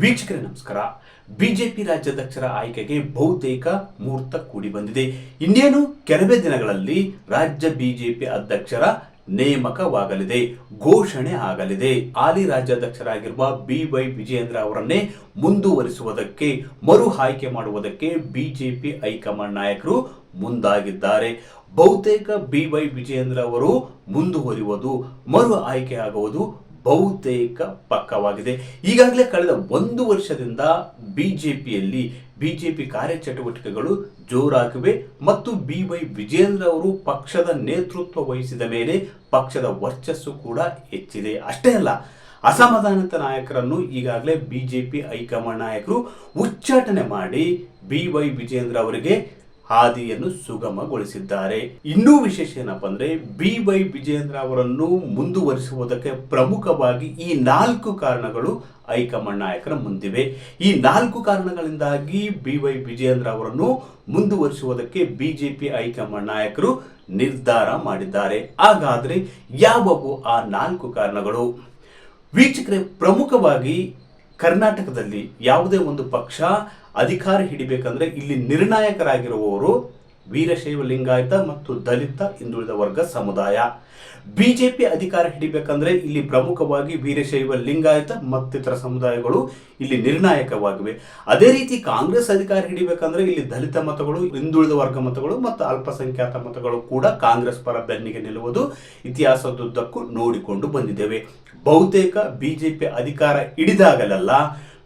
ವೀಕ್ಷಕರೇ, ನಮಸ್ಕಾರ. ಬಿಜೆಪಿ ರಾಜ್ಯಾಧ್ಯಕ್ಷರ ಆಯ್ಕೆಗೆ ಬಹುತೇಕ ಮುಹೂರ್ತ ಕೂಡಿ ಬಂದಿದೆ. ಇನ್ನೇನು, ಕೆಲವೇ ದಿನಗಳಲ್ಲಿ ರಾಜ್ಯ ಬಿಜೆಪಿ ಅಧ್ಯಕ್ಷರ ನೇಮಕವಾಗಲಿದೆ. ಘೋಷಣೆ ಆಗಲಿದೆ. ಹಾಲಿ ರಾಜ್ಯಾಧ್ಯಕ್ಷರಾಗಿರುವ ಬಿ ವೈ ವಿಜಯೇಂದ್ರ ಅವರನ್ನೇ ಮುಂದುವರಿಸುವುದಕ್ಕೆ, ಮರು ಆಯ್ಕೆ ಮಾಡುವುದಕ್ಕೆ ಬಿಜೆಪಿ ಹೈಕಮಾಂಡ್ ನಾಯಕರು ಮುಂದಾಗಿದ್ದಾರೆ. ಬಹುತೇಕ ಬಿ ವೈ ವಿಜಯೇಂದ್ರ ಅವರು ಮುಂದುವರಿಯುವುದು, ಮರು ಆಯ್ಕೆ ಆಗುವುದು ಬಹುತೇಕ ಪಕ್ಕವಾಗಿದೆ. ಈಗಾಗಲೇ ಕಳೆದ ಒಂದು ವರ್ಷದಿಂದ ಬಿಜೆಪಿಯಲ್ಲಿ ಬಿಜೆಪಿ ಕಾರ್ಯಚಟುವಟಿಕೆಗಳು ಜೋರಾಗಿವೆ ಮತ್ತು ಬಿ ವೈ ವಿಜೇಂದ್ರ ಅವರು ಪಕ್ಷದ ನೇತೃತ್ವ ವಹಿಸಿದ ಮೇಲೆ ಪಕ್ಷದ ವರ್ಚಸ್ಸು ಕೂಡ ಹೆಚ್ಚಿದೆ. ಅಷ್ಟೇ ಅಲ್ಲ, ಅಸಮಾಧಾನಿತ ನಾಯಕರನ್ನು ಈಗಾಗಲೇ ಬಿಜೆಪಿ ಹೈಕಮಾಂಡ್ ನಾಯಕರು ಉಚ್ಚಾಟನೆ ಮಾಡಿ ಬಿ ವೈ ವಿಜೇಂದ್ರ ಅವರಿಗೆ ಹಾದಿಯನ್ನು ಸುಗಮಗೊಳಿಸಿದ್ದಾರೆ. ಇನ್ನೂ ವಿಶೇಷ ಏನಪ್ಪ ಅಂದ್ರೆ ಬಿ ವೈ ವಿಜೇಂದ್ರ ಅವರನ್ನು ಮುಂದುವರಿಸುವುದಕ್ಕೆ ಪ್ರಮುಖವಾಗಿ ಈ ನಾಲ್ಕು ಕಾರಣಗಳು ಹೈಕಮಾಂಡ್ ನಾಯಕರ ಮುಂದಿವೆ. ಈ ನಾಲ್ಕು ಕಾರಣಗಳಿಂದಾಗಿ ಬಿ ವೈ ವಿಜೇಂದ್ರ ಅವರನ್ನು ಮುಂದುವರಿಸುವುದಕ್ಕೆ ಬಿಜೆಪಿ ಹೈಕಮಾಂಡ್ ನಾಯಕರು ನಿರ್ಧಾರ ಮಾಡಿದ್ದಾರೆ. ಹಾಗಾದ್ರೆ ಯಾವವು ಆ ನಾಲ್ಕು ಕಾರಣಗಳು? ವೀಕ್ಷಕರೇ, ಪ್ರಮುಖವಾಗಿ ಕರ್ನಾಟಕದಲ್ಲಿ ಯಾವುದೇ ಒಂದು ಪಕ್ಷ ಅಧಿಕಾರ ಹಿಡಿಬೇಕಂದ್ರೆ ಇಲ್ಲಿ ನಿರ್ಣಾಯಕರಾಗಿರುವವರು ವೀರಶೈವ ಲಿಂಗಾಯತ ಮತ್ತು ದಲಿತ ಹಿಂದುಳಿದ ವರ್ಗ ಸಮುದಾಯ. ಬಿಜೆಪಿ ಅಧಿಕಾರ ಹಿಡಿಬೇಕಂದ್ರೆ ಇಲ್ಲಿ ಪ್ರಮುಖವಾಗಿ ವೀರಶೈವ ಲಿಂಗಾಯತ ಮತ್ತಿತರ ಸಮುದಾಯಗಳು ಇಲ್ಲಿ ನಿರ್ಣಾಯಕವಾಗಿವೆ. ಅದೇ ರೀತಿ ಕಾಂಗ್ರೆಸ್ ಅಧಿಕಾರ ಹಿಡಿಬೇಕಂದ್ರೆ ಇಲ್ಲಿ ದಲಿತ ಮತಗಳು, ಹಿಂದುಳಿದ ವರ್ಗ ಮತಗಳು ಮತ್ತು ಅಲ್ಪಸಂಖ್ಯಾತ ಮತಗಳು ಕೂಡ ಕಾಂಗ್ರೆಸ್ ಪರ ಬೆನ್ನಿಗೆ ನಿಲ್ಲುವುದು ಇತಿಹಾಸದುದ್ದಕ್ಕೂ ನೋಡಿಕೊಂಡು ಬಂದಿದ್ದೇವೆ. ಬಹುತೇಕ ಬಿಜೆಪಿ ಅಧಿಕಾರ ಹಿಡಿದಾಗಲೆಲ್ಲ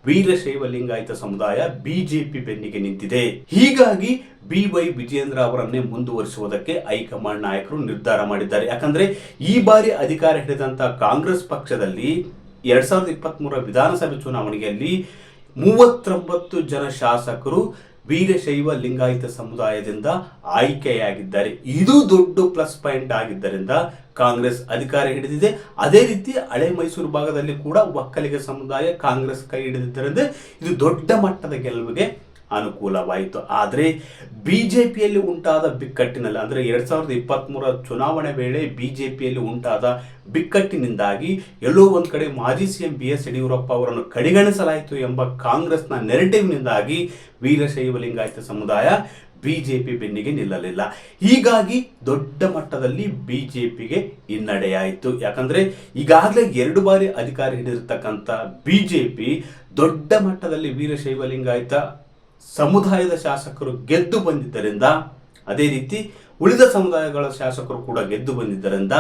ವೀರಶೈವ ಲಿಂಗಾಯತ ಸಮುದಾಯ ಬಿಜೆಪಿ ಬೆನ್ನಿಗೆ ನಿಂತಿದೆ. ಹೀಗಾಗಿ ಬಿ ವೈ ವಿಜೇಂದ್ರ ಅವರನ್ನೇ ಮುಂದುವರಿಸುವುದಕ್ಕೆ ಹೈಕಮಾಂಡ್ ನಾಯಕರು ನಿರ್ಧಾರ ಮಾಡಿದ್ದಾರೆ. ಯಾಕಂದ್ರೆ ಈ ಬಾರಿ ಅಧಿಕಾರ ಹಿಡಿದಂತ ಕಾಂಗ್ರೆಸ್ ಪಕ್ಷದಲ್ಲಿ ಎರಡ್ ಸಾವಿರದ ಇಪ್ಪತ್ತ್ ಮೂರ ವಿಧಾನಸಭೆ ಚುನಾವಣೆಯಲ್ಲಿ ಮೂವತ್ತೊಂಬತ್ತು ಜನ ಶಾಸಕರು ವೀರಶೈವ ಲಿಂಗಾಯತ ಸಮುದಾಯದಿಂದ ಆಯ್ಕೆಯಾಗಿದ್ದಾರೆ. ಇದು ದೊಡ್ಡ ಪ್ಲಸ್ ಪಾಯಿಂಟ್ ಆಗಿದ್ದರಿಂದ ಕಾಂಗ್ರೆಸ್ ಅಧಿಕಾರ ಹಿಡಿದಿದೆ. ಅದೇ ರೀತಿ ಹಳೆ ಮೈಸೂರು ಭಾಗದಲ್ಲಿ ಕೂಡ ಒಕ್ಕಲಿಗ ಸಮುದಾಯ ಕಾಂಗ್ರೆಸ್ ಕೈ ಹಿಡಿದಿದ್ದರಿಂದ ಇದು ದೊಡ್ಡ ಮಟ್ಟದ ಗೆಲುವಿಗೆ ಅನುಕೂಲವಾಯಿತು. ಆದರೆ ಬಿ ಜೆ ಪಿಯಲ್ಲಿ ಉಂಟಾದ ಬಿಕ್ಕಟ್ಟಿನಲ್ಲಿ, ಅಂದರೆ ಎರಡು ಸಾವಿರದ ಇಪ್ಪತ್ತ್ಮೂರ ಚುನಾವಣೆ ವೇಳೆ ಬಿ ಜೆ ಪಿಯಲ್ಲಿ ಉಂಟಾದ ಬಿಕ್ಕಟ್ಟಿನಿಂದಾಗಿ ಎಲ್ಲೋ ಒಂದು ಕಡೆ ಮಾಜಿ C M B S Yediyurappa ಅವರನ್ನು ಕಡೆಗಣಿಸಲಾಯಿತು ಎಂಬ ಕಾಂಗ್ರೆಸ್ನ ನೆರೆಟಿವ್ನಿಂದಾಗಿ ವೀರಶೈವ ಲಿಂಗಾಯತ ಸಮುದಾಯ ಪಿ ಬೆನ್ನಿಗೆ ನಿಲ್ಲಲಿಲ್ಲ. ಹೀಗಾಗಿ ದೊಡ್ಡ ಮಟ್ಟದಲ್ಲಿ ಬಿ ಜೆ ಪಿಗೆ ಹಿನ್ನಡೆಯಾಯಿತು. ಯಾಕಂದರೆ ಈಗಾಗಲೇ ಎರಡು ಬಾರಿ ಅಧಿಕಾರ ಹಿಡಿದಿರ್ತಕ್ಕಂಥ ಪಿ ದೊಡ್ಡ ಮಟ್ಟದಲ್ಲಿ ವೀರಶೈವ ಲಿಂಗಾಯತ ಸಮುದಾಯದ ಶಾಸಕರು ಗೆದ್ದು ಬಂದಿದ್ದರಿಂದ, ಅದೇ ರೀತಿ ಉಳಿದ ಸಮುದಾಯಗಳ ಶಾಸಕರು ಕೂಡ ಗೆದ್ದು ಬಂದಿದ್ದರಿಂದ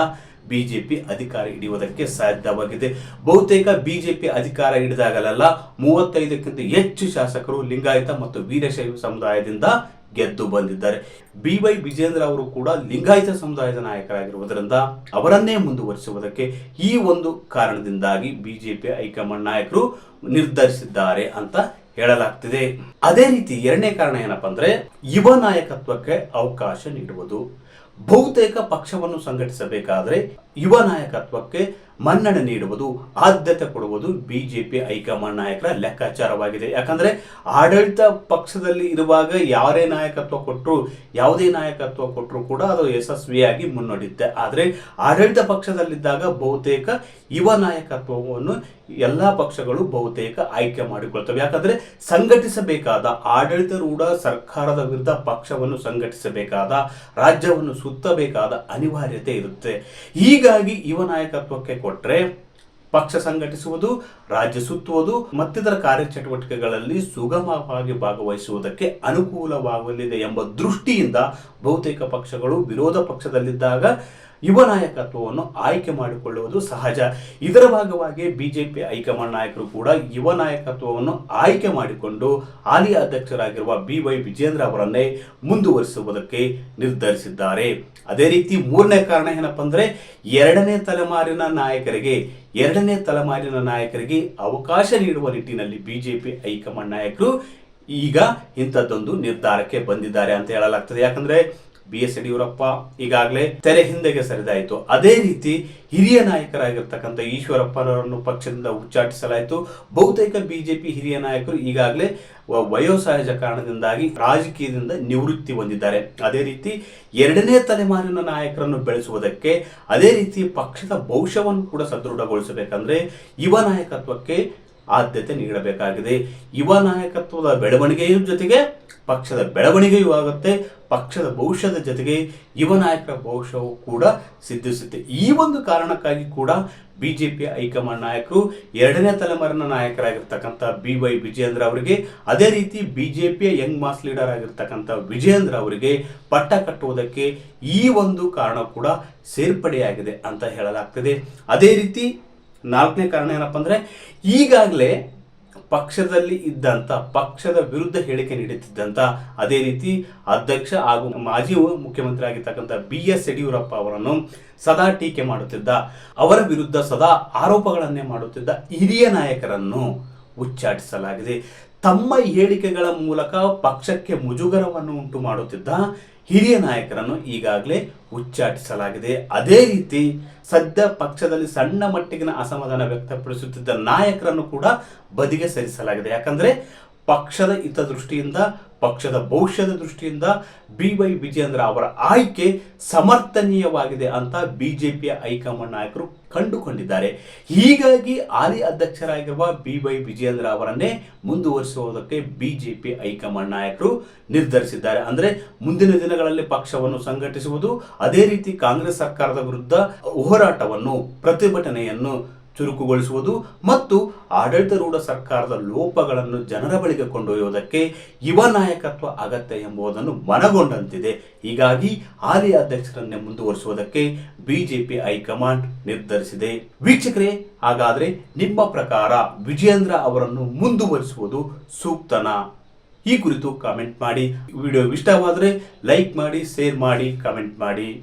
ಬಿಜೆಪಿ ಅಧಿಕಾರ ಹಿಡಿಯುವುದಕ್ಕೆ ಸಾಧ್ಯವಾಗಿದೆ. ಬಹುತೇಕ ಬಿಜೆಪಿ ಅಧಿಕಾರ ಹಿಡಿದಾಗಲೆಲ್ಲ ಮೂವತ್ತೈದಕ್ಕಿಂತ ಹೆಚ್ಚು ಶಾಸಕರು ಲಿಂಗಾಯತ ಮತ್ತು ವೀರಶೈವ ಸಮುದಾಯದಿಂದ ಗೆದ್ದು ಬಂದಿದ್ದಾರೆ. ಬಿ ವೈ ವಿಜೇಂದ್ರ ಅವರು ಕೂಡ ಲಿಂಗಾಯತ ಸಮುದಾಯದ ನಾಯಕರಾಗಿರುವುದರಿಂದ ಅವರನ್ನೇ ಮುಂದುವರಿಸುವುದಕ್ಕೆ ಈ ಒಂದು ಕಾರಣದಿಂದಾಗಿ ಬಿಜೆಪಿ ಹೈಕಮಾಂಡ್ ನಾಯಕರು ನಿರ್ಧರಿಸಿದ್ದಾರೆ ಅಂತ ಹೇಳಲಾಗ್ತಿದೆ. ಅದೇ ರೀತಿ ಎರಡನೇ ಕಾರಣ ಏನಪ್ಪಾ ಅಂದ್ರೆ, ಯುವ ನಾಯಕತ್ವಕ್ಕೆ ಅವಕಾಶ ನೀಡುವುದು. ಬಹುತೇಕ ಪಕ್ಷವನ್ನು ಸಂಘಟಿಸಬೇಕಾದ್ರೆ ಯುವ ನಾಯಕತ್ವಕ್ಕೆ ಮನ್ನಣೆ ನೀಡುವುದು, ಆದ್ಯತೆ ಕೊಡುವುದು ಬಿಜೆಪಿ ಹೈಕಮಾಂಡ್ ನಾಯಕರ ಲೆಕ್ಕಾಚಾರವಾಗಿದೆ. ಯಾಕಂದ್ರೆ ಆಡಳಿತ ಪಕ್ಷದಲ್ಲಿ ಇರುವಾಗ ಯಾರೇ ನಾಯಕತ್ವ ಕೊಟ್ಟರು ಯಾವುದೇ ನಾಯಕತ್ವ ಕೊಟ್ಟರು ಕೂಡ ಅದು ಯಶಸ್ವಿಯಾಗಿ ಮುನ್ನಡೆಯುತ್ತೆ. ಆದರೆ ಆಡಳಿತ ಪಕ್ಷದಲ್ಲಿದ್ದಾಗ ಬಹುತೇಕ ಯುವ ನಾಯಕತ್ವವನ್ನು ಎಲ್ಲ ಪಕ್ಷಗಳು ಬಹುತೇಕ ಆಯ್ಕೆ ಮಾಡಿಕೊಳ್ತವೆ. ಯಾಕಂದ್ರೆ ಸಂಘಟಿಸಬೇಕಾದ, ಆಡಳಿತಾರೂಢ ಸರ್ಕಾರದ ವಿರುದ್ಧ ಪಕ್ಷವನ್ನು ಸಂಘಟಿಸಬೇಕಾದ, ರಾಜ್ಯವನ್ನು ಸುತ್ತಬೇಕಾದ ಅನಿವಾರ್ಯತೆ ಇರುತ್ತೆ. ಹೀಗಾಗಿ ಯುವ ನಾಯಕತ್ವಕ್ಕೆ ಕೊಟ್ಟರೆ ಪಕ್ಷ ಸಂಘಟಿಸುವುದು, ರಾಜ್ಯ ಸುತ್ತುವುದು, ಮತ್ತಿತರ ಕಾರ್ಯಚಟುವಟಿಕೆಗಳಲ್ಲಿ ಸುಗಮವಾಗಿ ಭಾಗವಹಿಸುವುದಕ್ಕೆ ಅನುಕೂಲವಾಗಲಿದೆ ಎಂಬ ದೃಷ್ಟಿಯಿಂದ ಬಹುತೇಕ ಪಕ್ಷಗಳು ವಿರೋಧ ಪಕ್ಷದಲ್ಲಿದ್ದಾಗ ಯುವ ನಾಯಕತ್ವವನ್ನು ಆಯ್ಕೆ ಮಾಡಿಕೊಳ್ಳುವುದು ಸಹಜ. ಇದರ ಭಾಗವಾಗಿ ಬಿಜೆಪಿ ಹೈಕಮಾಂಡ್ ನಾಯಕರು ಕೂಡ ಯುವ ನಾಯಕತ್ವವನ್ನು ಆಯ್ಕೆ ಮಾಡಿಕೊಂಡು ಹಾಲಿ ಅಧ್ಯಕ್ಷರಾಗಿರುವ ಬಿ ವೈ ವಿಜೇಂದ್ರ ಅವರನ್ನೇ ಮುಂದುವರಿಸುವುದಕ್ಕೆ ನಿರ್ಧರಿಸಿದ್ದಾರೆ. ಅದೇ ರೀತಿ ಮೂರನೇ ಕಾರಣ ಏನಪ್ಪ ಅಂದರೆ ಎರಡನೇ ತಲೆಮಾರಿನ ನಾಯಕರಿಗೆ, ಎರಡನೇ ತಲೆಮಾರಿನ ನಾಯಕರಿಗೆ ಅವಕಾಶ ನೀಡುವ ನಿಟ್ಟಿನಲ್ಲಿ ಬಿಜೆಪಿ ಹೈಕಮಾಂಡ್ ನಾಯಕರು ಈಗ ಇಂಥದ್ದೊಂದು ನಿರ್ಧಾರಕ್ಕೆ ಬಂದಿದ್ದಾರೆ ಅಂತ ಹೇಳಲಾಗ್ತದೆ. ಯಾಕಂದ್ರೆ ಬಿ ಎಸ್ ಯಡಿಯೂರಪ್ಪ ಈಗಾಗಲೇ ತೆರೆ ಹಿಂದೆಗೆ ಸರಿದಾಯಿತು. ಅದೇ ರೀತಿ ಹಿರಿಯ ನಾಯಕರಾಗಿರ್ತಕ್ಕಂಥ ಈಶ್ವರಪ್ಪನವರನ್ನು ಪಕ್ಷದಿಂದ ಉಚ್ಚಾಟಿಸಲಾಯಿತು. ಬಹುತೇಕ ಬಿಜೆಪಿ ಹಿರಿಯ ನಾಯಕರು ಈಗಾಗಲೇ ವಯೋಸಹಜ ಕಾರಣದಿಂದಾಗಿ ರಾಜಕೀಯದಿಂದ ನಿವೃತ್ತಿ ಹೊಂದಿದ್ದಾರೆ. ಅದೇ ರೀತಿ ಎರಡನೇ ತಲೆಮಾರಿನ ನಾಯಕರನ್ನು ಬೆಳೆಸುವುದಕ್ಕೆ ಅದೇ ರೀತಿ ಪಕ್ಷದ ಭವಿಷ್ಯವನ್ನು ಕೂಡ ಸದೃಢಗೊಳಿಸಬೇಕಂದ್ರೆ ಯುವ ನಾಯಕತ್ವಕ್ಕೆ ಆದ್ಯತೆ ನೀಡಬೇಕಾಗಿದೆ. ಯುವ ನಾಯಕತ್ವದ ಬೆಳವಣಿಗೆಯ ಜೊತೆಗೆ ಪಕ್ಷದ ಬೆಳವಣಿಗೆಯೂ ಆಗುತ್ತೆ, ಪಕ್ಷದ ಭವಿಷ್ಯದ ಜೊತೆಗೆ ಯುವ ನಾಯಕರ ಭವಿಷ್ಯವು ಕೂಡ ಸಿದ್ಧಿಸುತ್ತೆ. ಈ ಒಂದು ಕಾರಣಕ್ಕಾಗಿ ಕೂಡ ಬಿ ಜೆ ಪಿ ಹೈಕಮಾಂಡ್ ನಾಯಕರು ಎರಡನೇ ತಲೆಮಾರಿನ ನಾಯಕರಾಗಿರ್ತಕ್ಕಂಥ ಬಿ ವೈ ವಿಜಯೇಂದ್ರ ಅವರಿಗೆ, ಅದೇ ರೀತಿ ಬಿ ಜೆ ಪಿಯ ಯಂಗ್ ಮಾಸ್ ಲೀಡರ್ ಆಗಿರ್ತಕ್ಕಂಥ ವಿಜಯೇಂದ್ರ ಅವರಿಗೆ ಪಟ್ಟ ಕಟ್ಟುವುದಕ್ಕೆ ಈ ಒಂದು ಕಾರಣ ಕೂಡ ಸೇರ್ಪಡೆಯಾಗಿದೆ ಅಂತ ಹೇಳಲಾಗ್ತದೆ. ಅದೇ ರೀತಿ ನಾಲ್ಕನೇ ಕಾರಣ ಏನಪ್ಪ ಅಂದರೆ ಈಗಾಗಲೇ ಪಕ್ಷದಲ್ಲಿ ಇದ್ದಂತ, ಪಕ್ಷದ ವಿರುದ್ಧ ಹೇಳಿಕೆ ನೀಡುತ್ತಿದ್ದಂತ ಅದೇ ರೀತಿ ಅಧ್ಯಕ್ಷ ಹಾಗೂ ಮಾಜಿ ಮುಖ್ಯಮಂತ್ರಿ ಆಗಿರ್ತಕ್ಕಂಥ ಬಿ ಎಸ್ ಯಡಿಯೂರಪ್ಪ ಅವರನ್ನು ಸದಾ ಟೀಕೆ ಮಾಡುತ್ತಿದ್ದ, ಅವರ ವಿರುದ್ಧ ಸದಾ ಆರೋಪಗಳನ್ನೇ ಮಾಡುತ್ತಿದ್ದ ಹಿರಿಯ ನಾಯಕರನ್ನು ಉಚ್ಚಾಟಿಸಲಾಗಿದೆ. ತಮ್ಮ ಹೇಳಿಕೆಗಳ ಮೂಲಕ ಪಕ್ಷಕ್ಕೆ ಮುಜುಗರವನ್ನು ಉಂಟು ಮಾಡುತ್ತಿದ್ದ ಹಿರಿಯ ನಾಯಕರನ್ನು ಈಗಾಗಲೇ ಉಚ್ಚಾಟಿಸಲಾಗಿದೆ ಅದೇ ರೀತಿ ಸದ್ಯ ಪಕ್ಷದಲ್ಲಿ ಸಣ್ಣ ಮಟ್ಟಿಗಿನ ಅಸಮಾಧಾನ ವ್ಯಕ್ತಪಡಿಸುತ್ತಿದ್ದ ನಾಯಕರನ್ನು ಕೂಡ ಬದಿಗೆ ಸರಿಸಲಾಗಿದೆ. ಯಾಕಂದ್ರೆ ಪಕ್ಷದ ಹಿತದೃಷ್ಟಿಯಿಂದ, ಪಕ್ಷದ ಭವಿಷ್ಯದ ದೃಷ್ಟಿಯಿಂದ ಬಿ ವೈ ವಿಜಯೇಂದ್ರ ಅವರ ಆಯ್ಕೆ ಸಮರ್ಥನೀಯವಾಗಿದೆ ಅಂತ ಬಿಜೆಪಿಯ ಹೈಕಮಾಂಡ್ ನಾಯಕರು ಕಂಡುಕೊಂಡಿದ್ದಾರೆ. ಹೀಗಾಗಿ ಹಾಲಿ ಅಧ್ಯಕ್ಷರಾಗಿರುವ ಬಿ ವೈ ವಿಜಯೇಂದ್ರ ಅವರನ್ನೇ ಮುಂದುವರಿಸುವುದಕ್ಕೆ ಬಿಜೆಪಿ ಹೈಕಮಾಂಡ್ ನಾಯಕರು ನಿರ್ಧರಿಸಿದ್ದಾರೆ. ಅಂದ್ರೆ ಮುಂದಿನ ದಿನಗಳಲ್ಲಿ ಪಕ್ಷವನ್ನು ಸಂಘಟಿಸುವುದು, ಅದೇ ರೀತಿ ಕಾಂಗ್ರೆಸ್ ಸರ್ಕಾರದ ವಿರುದ್ಧ ಹೋರಾಟವನ್ನು, ಪ್ರತಿಭಟನೆಯನ್ನು ಚುರುಕುಗೊಳಿಸುವುದು ಮತ್ತು ಆಡಳಿತಾರೂಢ ಸರ್ಕಾರದ ಲೋಪಗಳನ್ನು ಜನರ ಬಳಿಗೆ ಕೊಂಡೊಯ್ಯುವುದಕ್ಕೆ ಯುವ ನಾಯಕತ್ವ ಅಗತ್ಯ ಎಂಬುದನ್ನು ಮನಗೊಂಡಂತಿದೆ. ಹೀಗಾಗಿ ಹಾಲಿ ಅಧ್ಯಕ್ಷರನ್ನೇ ಮುಂದುವರಿಸುವುದಕ್ಕೆ ಬಿಜೆಪಿ ಹೈಕಮಾಂಡ್ ನಿರ್ಧರಿಸಿದೆ. ವೀಕ್ಷಕರೇ, ಹಾಗಾದರೆ ನಿಮ್ಮ ಪ್ರಕಾರ ವಿಜಯೇಂದ್ರ ಅವರನ್ನು ಮುಂದುವರಿಸುವುದು ಸೂಕ್ತನಾ? ಈ ಕುರಿತು ಕಾಮೆಂಟ್ ಮಾಡಿ. ವಿಡಿಯೋ ಇಷ್ಟವಾದರೆ ಲೈಕ್ ಮಾಡಿ, ಶೇರ್ ಮಾಡಿ, ಕಾಮೆಂಟ್ ಮಾಡಿ.